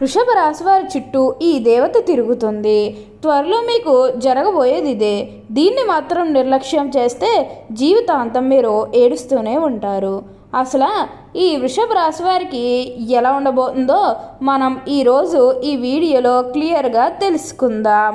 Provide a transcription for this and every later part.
వృషభ రాశివారి చుట్టూ ఈ దేవత తిరుగుతుంది. త్వరలో మీకు జరగబోయేది ఇదే దీన్ని మాత్రం నిర్లక్ష్యం చేస్తే జీవితాంతం మీరు ఏడుస్తూనే ఉంటారు. అసలు ఈ వృషభ రాశి వారికి ఎలా ఉండబోతుందో మనం ఈరోజు ఈ వీడియోలో క్లియర్గా తెలుసుకుందాం.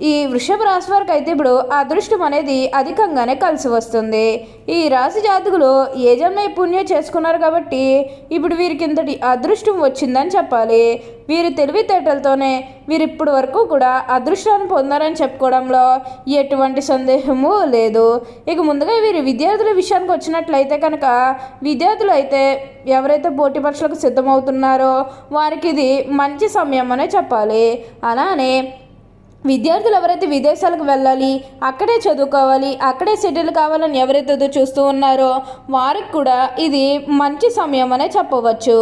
ఈ వృషభ రాశి వారికి అయితే ఇప్పుడు అదృష్టం అనేది అధికంగానే కలిసి వస్తుంది. ఈ రాశి జాతకులు ఏ జన్మ పుణ్యం చేసుకున్నారు కాబట్టి ఇప్పుడు వీరికి ఇంతటి అదృష్టం వచ్చిందని చెప్పాలి. వీరి తెలివితేటలతోనే వీరు ఇప్పటి వరకు కూడా అదృష్టాన్ని పొందారని చెప్పుకోవడంలో ఎటువంటి సందేహము లేదు. ఇక ముందుగా వీరి విద్యార్థుల విషయానికి వచ్చినట్లయితే కనుక విద్యార్థులు అయితే ఎవరైతే పోటీ పరీక్షలకు సిద్ధమవుతున్నారో వారికి ఇది మంచి సమయం అనే చెప్పాలి. అలానే విద్యార్థులు ఎవరైతే విదేశాలకు వెళ్ళాలి అక్కడే చదువుకోవాలి అక్కడే సెటిల్ కావాలని ఎవరైతే చూస్తూ ఉన్నారో వారికి కూడా ఇది మంచి సమయం అనే చెప్పవచ్చు.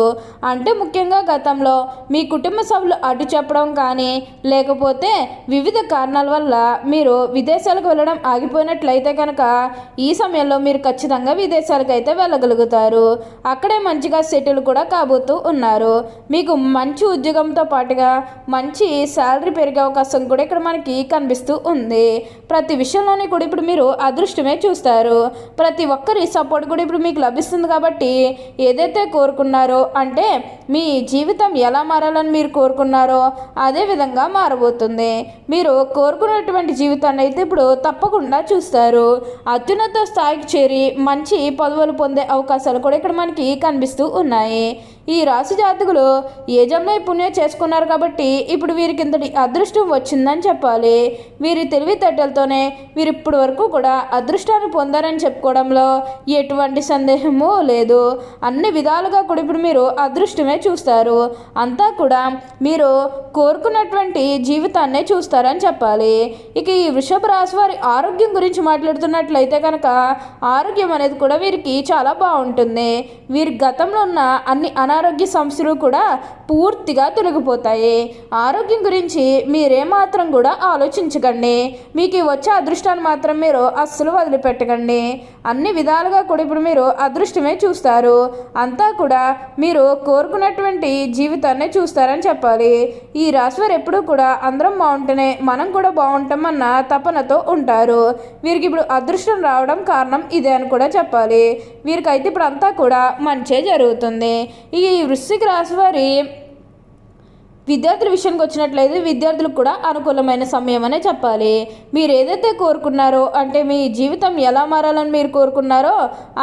అంటే ముఖ్యంగా గతంలో మీ కుటుంబ సభ్యులు అడ్డు చెప్పడం కానీ లేకపోతే వివిధ కారణాల వల్ల మీరు విదేశాలకు వెళ్ళడం ఆగిపోయినట్లయితే కనుక ఈ సమయంలో మీరు ఖచ్చితంగా విదేశాలకు అయితే వెళ్ళగలుగుతారు. అక్కడే మంచిగా సెటిల్ కూడా కాబోతూ ఉన్నారు. మీకు మంచి ఉద్యోగంతో పాటుగా మంచి శాలరీ పెరిగే అవకాశం కూడా ఇక్కడ మనకి కనిపిస్తూ ఉంది. ప్రతి విషయంలోనే కూడా ఇప్పుడు మీరు అదృష్టమే చూస్తారు. ప్రతి ఒక్కరి సపోర్ట్ కూడా ఇప్పుడు మీకు లభిస్తుంది కాబట్టి ఏదైతే కోరుకున్నారో అంటే మీ జీవితం ఎలా మారాలని మీరు కోరుకున్నారో అదే విధంగా మారబోతుంది. మీరు కోరుకున్నటువంటి జీవితాన్ని అయితే ఇప్పుడు తప్పకుండా చూస్తారు. అత్యున్నత స్థాయికి చేరి మంచి పదవులు పొందే అవకాశాలు కూడా ఇక్కడ మనకి కనిపిస్తూ ఉన్నాయి. ఈ రాశి జాతకులు ఏ పుణ్యం చేసుకున్నారు కాబట్టి ఇప్పుడు వీరికి ఇంతటి అదృష్టం వచ్చిందని చెప్పాలి. వీరి తెలివితేటలతోనే వీరు ఇప్పటి వరకు కూడా అదృష్టాన్ని పొందారని చెప్పుకోవడంలో ఎటువంటి సందేహము లేదు. అన్ని విధాలుగా కూడా ఇప్పుడు మీరు అదృష్టమే చూస్తారు. అంతా కూడా మీరు కోరుకున్నటువంటి జీవితాన్నే చూస్తారని చెప్పాలి. ఇక ఈ వృషభ రాశి వారి ఆరోగ్యం గురించి మాట్లాడుతున్నట్లయితే కనుక ఆరోగ్యం అనేది కూడా వీరికి చాలా బాగుంటుంది. వీరి గతంలో ఉన్న అన్ని అనారోగ్య సమస్యలు కూడా పూర్తిగా తొలగిపోతాయి. ఆరోగ్యం గురించి మీరేమాత్రం కూడా ఆలోచించకండి. మీకు వచ్చే అదృష్టాన్ని మాత్రం మీరు అస్సలు వదిలిపెట్టకండి. అన్ని విధాలుగా కూడా ఇప్పుడు మీరు అదృష్టమే చూస్తారు. అంతా కూడా మీరు కోరుకున్నటువంటి జీవితాన్ని చూస్తారని చెప్పాలి. ఈ రాశివారు ఎప్పుడూ కూడా అందరం బాగుంటేనే మనం కూడా బాగుంటామన్న తపనతో ఉంటారు. వీరికి ఇప్పుడు అదృష్టం రావడం కారణం ఇదే అని కూడా చెప్పాలి. వీరికైతే ఇప్పుడు అంతా కూడా మంచే జరుగుతుంది. ఈ ఈ వృశ్చిక రాశి వారి విద్యార్థుల విషయానికి వచ్చినట్లయితే విద్యార్థులకు కూడా అనుకూలమైన సమయం అనే చెప్పాలి. మీరు ఏదైతే కోరుకున్నారో అంటే మీ జీవితం ఎలా మారాలని మీరు కోరుకున్నారో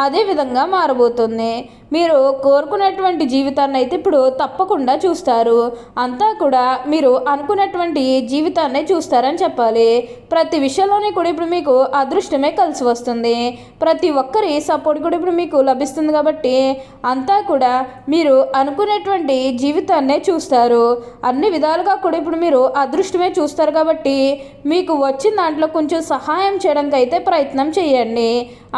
అదే విధంగా మారబోతుంది. మీరు కోరుకున్నటువంటి జీవితాన్ని అయితే ఇప్పుడు తప్పకుండా చూస్తారు. అంతా కూడా మీరు అనుకున్నటువంటి జీవితాన్ని చూస్తారని చెప్పాలి. ప్రతి విషయంలోని కూడా ఇప్పుడు మీకు అదృష్టమే కలిసి వస్తుంది. ప్రతి ఒక్కరి సపోర్ట్ కూడా ఇప్పుడు మీకు లభిస్తుంది కాబట్టి అంతా కూడా మీరు అనుకునేటువంటి జీవితాన్నే చూస్తారు. అన్ని విధాలుగా కూడా ఇప్పుడు మీరు అదృష్టమే చూస్తారు కాబట్టి మీకు వచ్చిన దాంట్లో కొంచెం సహాయం చేయడానికి అయితే ప్రయత్నం చేయండి.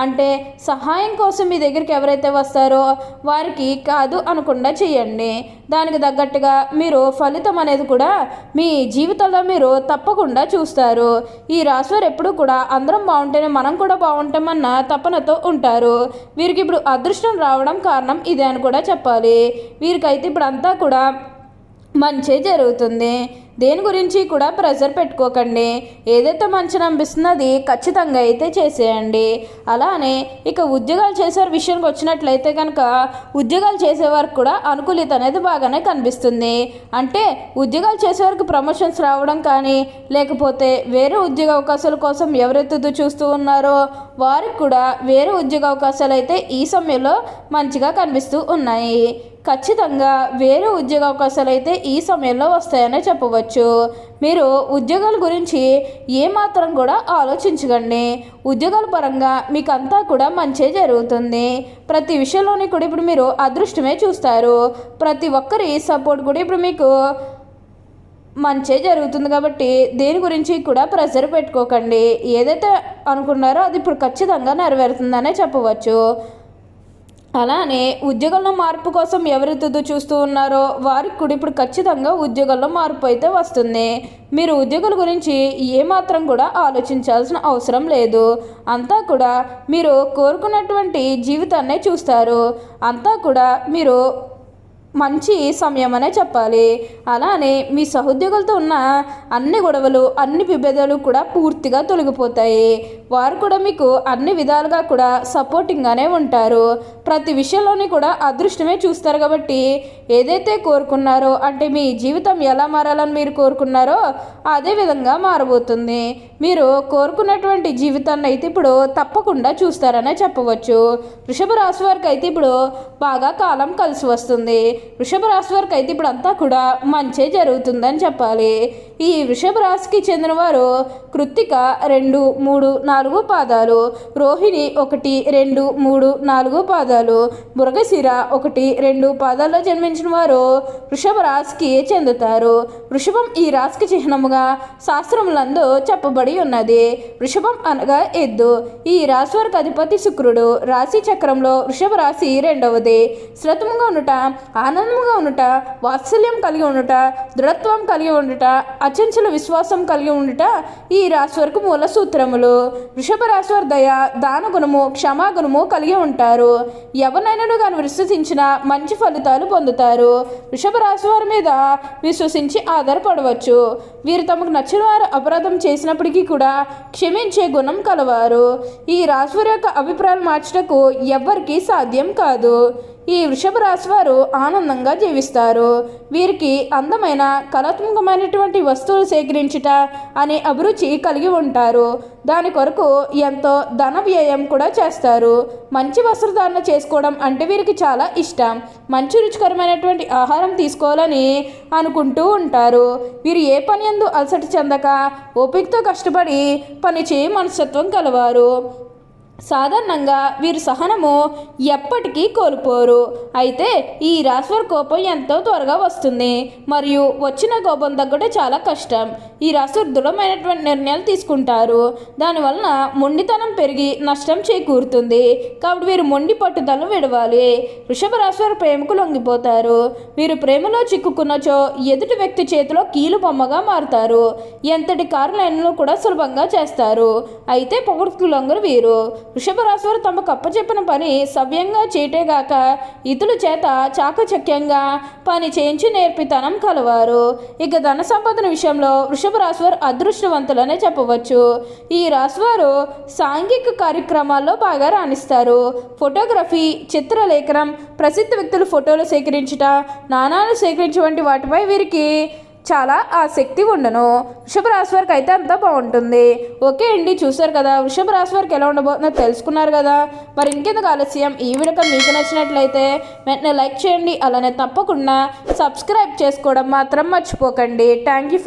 అంటే సహాయం కోసం మీ దగ్గరికి ఎవరైతే వస్తారో వారికి కాదు అనకుండా చేయండి. దానికి తగ్గట్టుగా మీరు ఫలితం అనేది కూడా మీ జీవితంలో మీరు తప్పకుండా చూస్తారు. ఈ రాశివారు ఎప్పుడూ కూడా అందరం బాగుంటేనే మనం కూడా బాగుంటామన్న తపనతో ఉంటారు. వీరికి ఇప్పుడు అదృష్టం రావడం కారణం ఇదే అని కూడా చెప్పాలి. వీరికైతే ఇప్పుడు అంతా కూడా మంచి జరుగుతుంది. దేని గురించి కూడా ప్రెషర్ పెట్టుకోకండి. ఏదైతే మంచి అనిపిస్తుందో అది ఖచ్చితంగా అయితే చేసేయండి. అలానే ఇక ఉద్యోగాలు చేసే విషయానికి వచ్చినట్లయితే కనుక ఉద్యోగాలు చేసేవారికి కూడా అనుకూలిత అనేది బాగానే కనిపిస్తుంది. అంటే ఉద్యోగాలు చేసేవారికి ప్రమోషన్స్ రావడం కానీ లేకపోతే వేరే ఉద్యోగ అవకాశాల కోసం ఎవరైతే చూస్తూ ఉన్నారో వారికి కూడా వేరే ఉద్యోగ అవకాశాలు అయితే ఈ సమయంలో మంచిగా కనిపిస్తూ ఉన్నాయి. ఖచ్చితంగా వేరే ఉద్యోగ అవకాశాలు అయితే ఈ సమయంలో వస్తాయనే చెప్పవచ్చు. మీరు ఉద్యోగాల గురించి ఏమాత్రం కూడా ఆలోచించకండి. ఉద్యోగాల పరంగా మీకు అంతా కూడా మంచే జరుగుతుంది. ప్రతి విషయంలోని కూడా ఇప్పుడు మీరు అదృష్టమే చూస్తారు. ప్రతి ఒక్కరి సపోర్ట్ కూడా ఇప్పుడు మీకు మంచే జరుగుతుంది కాబట్టి దేని గురించి కూడా ప్రెషర్ పెట్టుకోకండి. ఏదైతే అనుకున్నారో అది ఇప్పుడు ఖచ్చితంగా నెరవేరుతుందనే చెప్పవచ్చు. అలానే ఉద్యోగంలో మార్పు కోసం ఎవరు తుదు చూస్తూ ఉన్నారో వారికి కూడా ఇప్పుడు ఖచ్చితంగా ఉద్యోగంలో మార్పు అయితే వస్తుంది. మీరు ఉద్యోగుల గురించి ఏమాత్రం కూడా ఆలోచించాల్సిన అవసరం లేదు. అంతా కూడా మీరు కోరుకున్నటువంటి జీవితాన్నే చూస్తారు. అంతా కూడా మీరు మంచి సమయం అనే చెప్పాలి. అలానే మీ సహోద్యోగులతో ఉన్న అన్ని గొడవలు అన్ని విభేదాలు కూడా పూర్తిగా తొలగిపోతాయి. వారు కూడా మీకు అన్ని విధాలుగా కూడా సపోర్టింగ్గానే ఉంటారు. ప్రతి విషయంలోని కూడా అదృష్టమే చూస్తారు కాబట్టి ఏదైతే కోరుకున్నారో అంటే మీ జీవితం ఎలా మారాలని మీరు కోరుకున్నారో అదే విధంగా మారబోతుంది. మీరు కోరుకున్నటువంటి జీవితాన్ని అయితే ఇప్పుడు తప్పకుండా చూస్తారనే చెప్పవచ్చు. వృషభ రాశి వారికి అయితే ఇప్పుడు బాగా కాలం కలిసి వస్తుంది. వృషభ రాశి వారికి అయితే ఇప్పుడు అంతా కూడా మంచే జరుగుతుందని చెప్పాలి. ఈ వృషభ రాశికి చెందినవారు కృత్తిక రెండు మూడు నాలుగు పాదాలు రోహిణి ఒకటి రెండు మూడు నాలుగు పాదాలు మృగశిర ఒకటి రెండు పాదాల్లో జన్మించిన వారు వృషభ రాశికి చెందుతారు. వృషభం ఈ రాశికి చిహ్నముగా శాస్త్రములందు చెప్పబడి ఉన్నది. వృషభం అనగా ఎద్దు. ఈ రాశి వారికి అధిపతి శుక్రుడు. రాశి చక్రంలో వృషభ రాశి రెండవది. శ్రతముగా ఉండుట ఆనందముగా ఉండుట వాత్సల్యం కలిగి ఉండుట దృఢత్వం కలిగి ఉండుట అచంచల విశ్వాసం కలిగి ఉండుట ఈ రాశి మూల సూత్రములు. వృషభ రాశివారి దయ దాన గుణము క్షమాగుణము కలిగి ఉంటారు. ఎవరినైనా కానీ విశ్వసించిన మంచి ఫలితాలు పొందుతారు. వృషభ రాశివారి మీద విశ్వసించి ఆధారపడవచ్చు. వీరు తమకు నచ్చిన వారు అపరాధం చేసినప్పటికీ కూడా క్షమించే గుణం కలవారు. ఈ రాశివారి యొక్క అభిప్రాయాలు మార్చటకు ఎవ్వరికీ సాధ్యం కాదు. ఈ వృషభ రాశి వారు ఆనందంగా జీవిస్తారు. వీరికి అందమైన కళాత్మకమైనటువంటి వస్తువులు సేకరించుట అనే అభిరుచి కలిగి ఉంటారు. దాని కొరకు ఎంతో ధన వ్యయం కూడా చేస్తారు. మంచి వస్త్రధారణ చేసుకోవడం అంటే వీరికి చాలా ఇష్టం. మంచి రుచికరమైనటువంటి ఆహారం తీసుకోవాలని అనుకుంటూ ఉంటారు. వీరు ఏ పని ఎందు అలసట చెందక ఓపికతో కష్టపడి పని చేయ మనస్తత్వం కలవారు. సాధారణంగా వీరు సహనము ఎప్పటికీ కోల్పోరు. అయితే ఈ రాశివారి కోపం ఎంతో త్వరగా వస్తుంది. మరియు వచ్చిన కోపం తగ్గడం చాలా కష్టం. ఈ రాశివారు దృఢమైనటువంటి నిర్ణయాలు తీసుకుంటారు. దానివలన మొండితనం పెరిగి నష్టం చేకూరుతుంది. కాబట్టి వీరు మొండి పట్టుదలను విడవాలి. వృషభ రాశివారు ప్రేమకు లొంగిపోతారు. వీరు ప్రేమలో చిక్కుకున్నచో ఎదుటి వ్యక్తి చేతిలో కీలు బొమ్మగా మారుతారు. ఎంతటి కారులైనను కూడా సులభంగా చేస్తారు. అయితే పొగడుకు లొంగరు వీరు. వృషభ రాశి వారు తమకు అప్పచెప్పిన పని సవ్యంగా చేయటేగాక ఇతరుల చేత చాకచక్యంగా పని చేయించి నేర్పితనం కలవారు. ఇక ధన సంపదన విషయంలో వృషభ రాశి వారు అదృష్టవంతులనే చెప్పవచ్చు. ఈ రాశివారు సాంఘిక కార్యక్రమాల్లో బాగా రాణిస్తారు. ఫోటోగ్రఫీ చిత్రలేఖనం ప్రసిద్ధ వ్యక్తుల ఫోటోలు సేకరించుట నాణాలు సేకరించే వంటి వాటిపై వీరికి చాలా ఆసక్తి ఉండను. వృషభ రాశి వారికి అయితే అంతా బాగుంటుంది. ఓకే అండి చూసారు కదా. వృషభ రాశి వారికి ఎలా ఉండబోతుందో తెలుసుకున్నారు కదా. మరి ఇంకెందుకు ఆలస్యం? ఈ వీడియో మీకు నచ్చినట్లయితే వెంటనే లైక్ చేయండి. అలానే తప్పకుండా సబ్స్క్రైబ్ చేసుకోవడం మాత్రం మర్చిపోకండి. Thank you for